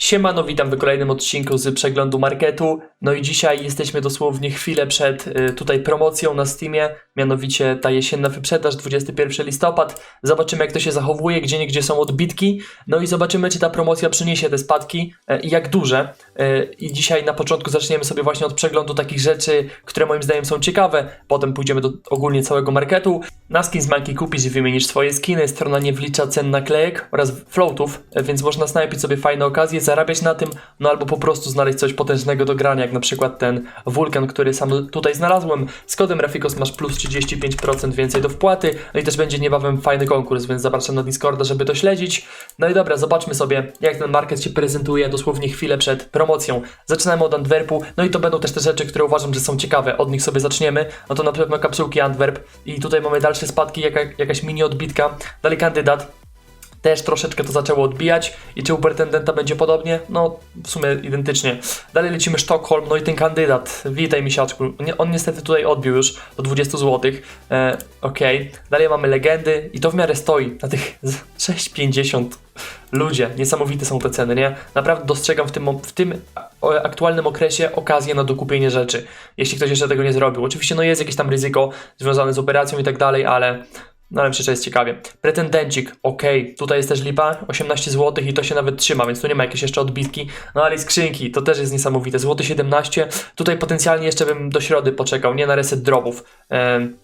Siemano, witam w kolejnym odcinku z przeglądu marketu. No i dzisiaj jesteśmy dosłownie chwilę przed y, tutaj promocją na Steamie, mianowicie ta jesienna wyprzedaż 21 listopad. Zobaczymy jak to się zachowuje, gdzie niegdzie są odbitki. No i zobaczymy czy ta promocja przyniesie te spadki e, i jak duże. E, I dzisiaj na początku zaczniemy sobie właśnie od przeglądu takich rzeczy, które moim zdaniem są ciekawe. Potem pójdziemy do ogólnie całego marketu. Na Skinsbanki kupisz i wymienisz swoje skiny. Strona nie wlicza cen naklejek oraz floatów, więc można snajpić sobie fajne okazje, zarabiać na tym, no albo po prostu znaleźć coś potężnego do grania, jak na przykład ten wulkan, który sam tutaj znalazłem. Z kodem Rafikos masz plus 35% więcej do wpłaty, no i też będzie niebawem fajny konkurs, więc zapraszam na Discorda, żeby to śledzić. No i dobra, zobaczmy sobie, jak ten market się prezentuje dosłownie chwilę przed promocją. Zaczynamy od Antwerpu, no i to będą też te rzeczy, które uważam, że są ciekawe, od nich sobie zaczniemy. No to na pewno kapsułki Antwerp i tutaj mamy dalsze spadki, jaka, jakaś mini odbitka. Dalej kandydat, też troszeczkę to zaczęło odbijać i czy u pretendenta będzie podobnie? No w sumie identycznie. Dalej lecimy Sztokholm, no i ten kandydat, witaj misiaczku, on niestety tutaj odbił już do 20 zł, e, okej. Dalej mamy legendy i to w miarę stoi na tych z- 6,50 Ludzie, niesamowite są te ceny, nie? Naprawdę dostrzegam w tym, w tym aktualnym okresie okazję na dokupienie rzeczy, jeśli ktoś jeszcze tego nie zrobił. Oczywiście no jest jakieś tam ryzyko związane z operacją i tak dalej, ale no ale przecież jest ciekawie. Pretendencik, okej, tutaj jest też lipa, 18 zł i to się nawet trzyma, więc tu nie ma jakieś jeszcze odbitki. No ale i skrzynki, to też jest niesamowite, złoty 17. Tutaj potencjalnie jeszcze bym do środy poczekał, nie na reset dropów. Em,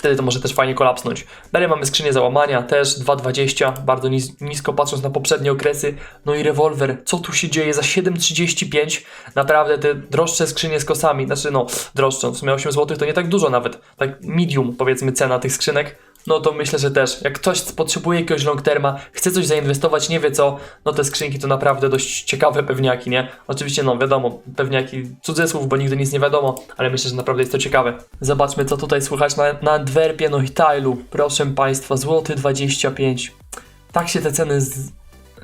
Wtedy to może też fajnie kolapsnąć. Dalej mamy skrzynię załamania, też 2,20, bardzo nis nisko patrząc na poprzednie okresy. No i rewolwer, co tu się dzieje za 7,35? Naprawdę te droższe skrzynie z kosami, znaczy no droższe, w sumie 8 zł to nie tak dużo nawet, tak medium powiedzmy cena tych skrzynek. No to myślę, że też, jak ktoś potrzebuje jakiegoś long terma, chce coś zainwestować, nie wie co, no te skrzynki to naprawdę dość ciekawe pewniaki, nie? Oczywiście, no wiadomo, pewniaki cudzysłów, bo nigdy nic nie wiadomo, ale myślę, że naprawdę jest to ciekawe. Zobaczmy, co tutaj słychać na, na Antwerpie, no i Tailu. Proszę Państwa, złoty 25. Tak się te ceny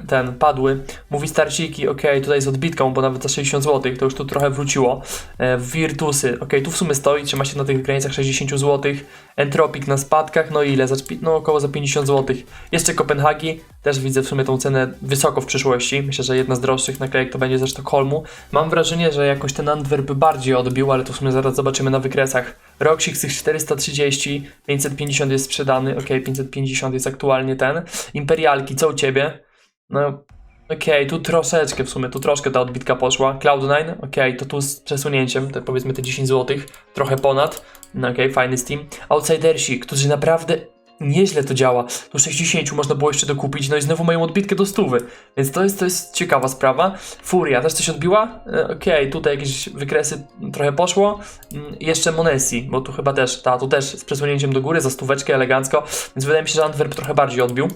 ten padły. Mówi starciki, ok, tutaj z odbitką, bo nawet za 60 zł, to już tu trochę wróciło. E, Virtusy, ok, tu w sumie stoi, trzyma się na tych granicach 60 zł. Entropik na spadkach, no ile? Za, no około za 50 zł. Jeszcze Kopenhagi, też widzę w sumie tą cenę wysoko w przyszłości. Myślę, że jedna z droższych naklejek to będzie ze Sztokholmu. Mam wrażenie, że jakoś ten Antwerp bardziej odbił, ale to w sumie zaraz zobaczymy na wykresach. Roxix tych 430, 550 jest sprzedany, ok, 550 jest aktualnie ten. Imperialki, co u Ciebie? No, okej, tu troszeczkę w sumie, tu troszkę ta odbitka poszła. Cloud9, okej, to tu z przesunięciem, te powiedzmy te 10 zł, trochę ponad. No okej, fajny Steam. Outsidersi, którzy naprawdę nieźle to działa. Tu 60 można było jeszcze dokupić, no i znowu mają odbitkę do stówy. Więc to jest, to jest ciekawa sprawa. Furia też coś odbiła? E, Okej, tutaj jakieś wykresy trochę poszło. Mm, Jeszcze Monesi, bo tu chyba też, ta, tu też z przesunięciem do góry, za stóweczkę elegancko. Więc wydaje mi się, że Antwerp trochę bardziej odbił.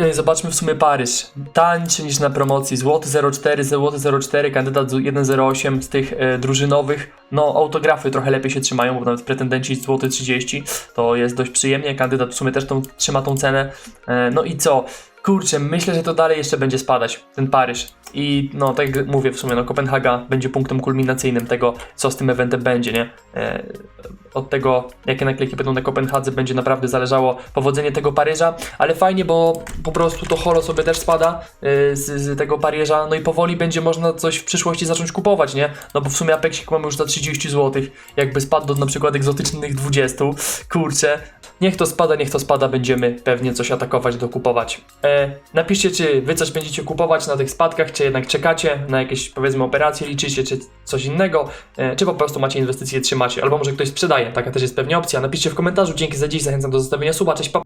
Yy, Zobaczmy w sumie Paryż. Tańszy niż na promocji. Złoty 04, złoty 04, kandydat z 108 z tych e, drużynowych. No, autografy trochę lepiej się trzymają, bo nawet pretendenci złoty 30 to jest dość przyjemnie. Kandydat w sumie też tą, trzyma tą cenę. E, no i co? Kurczę, myślę, że to dalej jeszcze będzie spadać, ten Paryż. I no, tak jak mówię, w sumie, no, Kopenhaga będzie punktem kulminacyjnym tego, co z tym eventem będzie, nie? E, od tego, jakie naklejki będą na Kopenhadze, będzie naprawdę zależało powodzenie tego Paryża, ale fajnie, bo po prostu to holo sobie też spada y, z, z tego Paryża, no i powoli będzie można coś w przyszłości zacząć kupować, nie? No bo w sumie Apexik mamy już za 30 zł, jakby spadł do na przykład egzotycznych 20, kurczę, niech to spada, niech to spada, będziemy pewnie coś atakować, dokupować. E, napiszcie, czy wy coś będziecie kupować na tych spadkach, czy jednak czekacie na jakieś powiedzmy operacje, liczycie, czy coś innego, e, czy po prostu macie inwestycje, trzymacie, albo może ktoś sprzedaje, taka też jest pewnie opcja. Napiszcie w komentarzu, dzięki za dziś, zachęcam do zostawienia suba, cześć, pa!